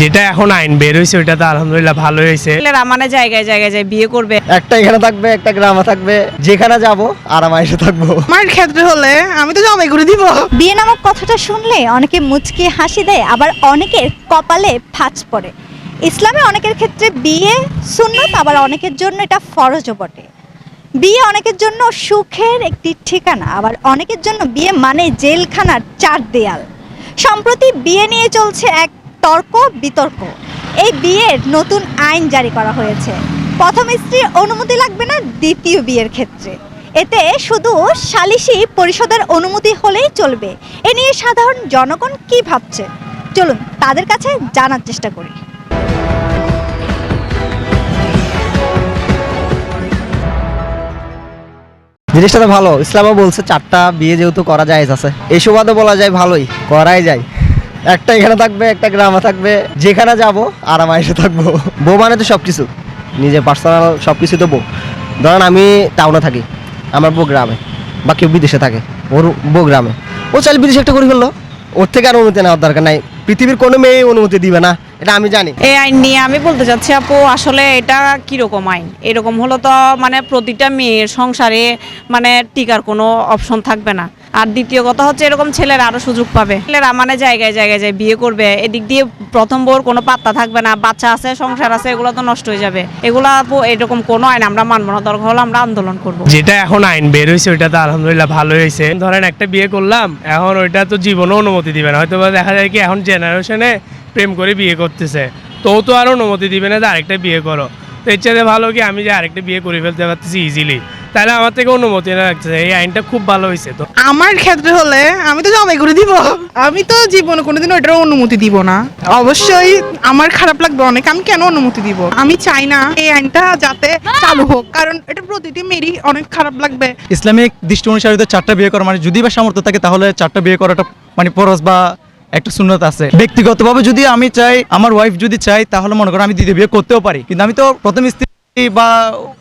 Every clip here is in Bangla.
যেটা এখন আইন বের হয়েছে ওইটা তো আলহামদুলিল্লাহ ভালো হয়েছে ছেলেরা মানে জায়গায় জায়গায় যায় বিয়ে করবে। একটা এখানে থাকবে একটা গ্রামে থাকবে যেখানে যাব আরামাইসে থাকব। আমার ক্ষেত্রে হলে আমি তো জমাই করে দিব। বিয়ে নামক কথাটা শুনলে অনেকে মুচকি হাসি দেয় আবার অনেকের কপালে ফাঁচ পড়ে। ইসলামে অনেকের ক্ষেত্রে বিয়ে সুন্নত আবার অনেকের জন্য এটা ফরজও বটে। বিয়ে অনেকের জন্য সুখের একটি ঠিকানা আবার অনেকের জন্য বিয়ে মানে জেলখানার চার দেয়াল। সম্প্রতি বিয়ে নিয়ে চলছে এক তর্ক, বিতর্ক। এই বিয়ের নতুন আইন জারি করা হয়েছে। প্রথম স্ত্রীর অনুমতি লাগবে না দ্বিতীয় বিয়ের ক্ষেত্রে। এতে শুধু সালিসি পরিষদের অনুমতি হলেই চলবে। এ নিয়ে সাধারণ জনগণ কি ভাবছে? চলুন তাদের কাছে জানার চেষ্টা করি। জিনিসটা তো ভালো। ইসলামও বলছে, চারটা বিয়ে যেহেতু করা যায় আছে। এই সুবাদে বলা যায় ভালোই, করাই যায়। একটা এখানে থাকবে, একটা গ্রামে থাকবে, যেখানে যাব আরামাইসে থাকব। বউ মানে তো সব কিছু নিজের পার্সোনাল সব কিছু তো বউ। ধরেন আমি টাউনে থাকি, আমার বউ গ্রামে, বা কেউ বিদেশে থাকে, ওর বউ গ্রামে। ও চাইলে বিদেশে একটা করে ফেলল। ওর থেকে আর অনুমতি নেওয়ার দরকার নাই। পৃথিবীর কোনো মেয়ে অনুমতি দিবে না, এটা আমি জানি। এই আইন নিয়ে আমি বলতে চাচ্ছি, আপু, আসলে এটা কীরকম আইন? এরকম হলো তো মানে প্রতিটা মেয়ের সংসারে মানে টিকার কোনো অপশন থাকবে না। আর দ্বিতীয় কথা হচ্ছে এরকম ছেলেরা আরও সুযোগ পাবে। ছেলেরা মানে জায়গায় জায়গায় যায়, বিয়ে করবে, এদিক দিয়ে প্রথম বউর কোনো পাত্তা থাকবে না, বাচ্চা আছে, সংসার আছে, এগুলো তো নষ্ট হয়ে যাবে। এগুলো এরকম কোনো আইন আমরা মানবো না, দরকার হলে আমরা আন্দোলন করব। যেটা এখন আইন বের হয়েছে ওইটা তো আলহামদুলিল্লাহ ভালো হয়েছে ধরেন একটা বিয়ে করলাম, এখন ওইটা তো জীবনও অনুমতি দিবে না। হয়তো দেখা যায় কি এখন জেনারেশনে প্রেম করে বিয়ে করতেছে, তো তো আর অনুমতি দিবে না যে আরেকটা বিয়ে করো। তো এর চাইতে ভালো কি আমি যে আরেকটা বিয়ে করে ফেলতে পারতেছি ইজিলি তাহলে আমার থেকে অনুমতি না রাখতেছে এই আইনটা খুব ভালো হয়েছে তো। আমার ক্ষেত্রে হলে আমি তো জমাই করে দিব। আমি তো জীবনে কোনোদিন ওইটার অনুমতি দিব না। অবশ্যই আমার খারাপ লাগবে অনেক আমি কেন অনুমতি দিব? আমি চাই না এই আইনটা যাতে চালু হোক কারণ এটা প্রতিটি মেয়েরই অনেক খারাপ লাগবে। ইসলামিক দৃষ্টি অনুসারে তো চারটা বিয়ে করা মানে যদি বা সামর্থ্য থাকে তাহলে চারটা বিয়ে করাটা মানে ফরজ বা একটা শূন্যতা আছে। ব্যক্তিগতভাবে যদি আমি চাই আমার ওয়াইফ যদি চাই তাহলে মনে করো আমি দ্বিতীয় বিয়ে করতেও পারি। কিন্তু আমি তো প্রথম স্ত্রী বা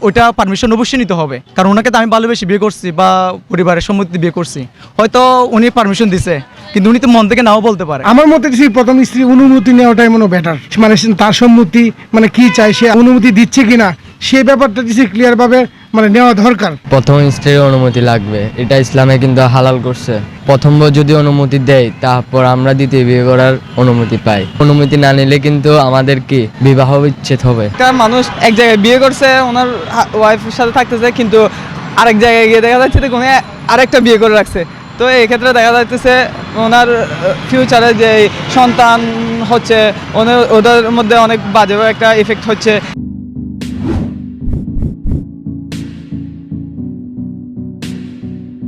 ওটা পারমিশন অবশ্যই নিতে হবে। কারণ ওনাকে তো আমি ভালোবেসে বিয়ে করছি বা পরিবারের সম্মতি বিয়ে করছি। হয়তো উনি পারমিশন দিছে, কিন্তু উনি তো মন থেকে নাও বলতে পারে। আমার মতে প্রথম স্ত্রী অনুমতি নেওয়াটাই মনে বেটার মানে তার সম্মতি মানে কি চাই সে অনুমতি দিচ্ছে কিনা সেই ব্যাপারটা দিচ্ছে ক্লিয়ার ভাবে মানে নেওয়া দরকার। প্রথম স্ত্রীর অনুমতি লাগবে। এটা ইসলামে কিন্তু হালাল করছে। প্রথম বউ যদি অনুমতি দেয় তারপর আমরা দ্বিতীয় বিয়ে করার অনুমতি পাই। অনুমতি না নিলে কিন্তু আমাদের কি বিবাহ বিচ্ছেদ হবে? একটা মানুষ এক জায়গায় বিয়ে করছে ওনার ওয়াইফের সাথে থাকতেছে কিন্তু আরেক জায়গায় গিয়ে দেখা যাচ্ছে যে কোনো আরেকটা বিয়ে করে রাখছে। তো এই ক্ষেত্রে দেখা যাচ্ছে ওনার ফিউচারে যে সন্তান হচ্ছে ওদের মধ্যে অনেক বাজে একটা এফেক্ট হচ্ছে।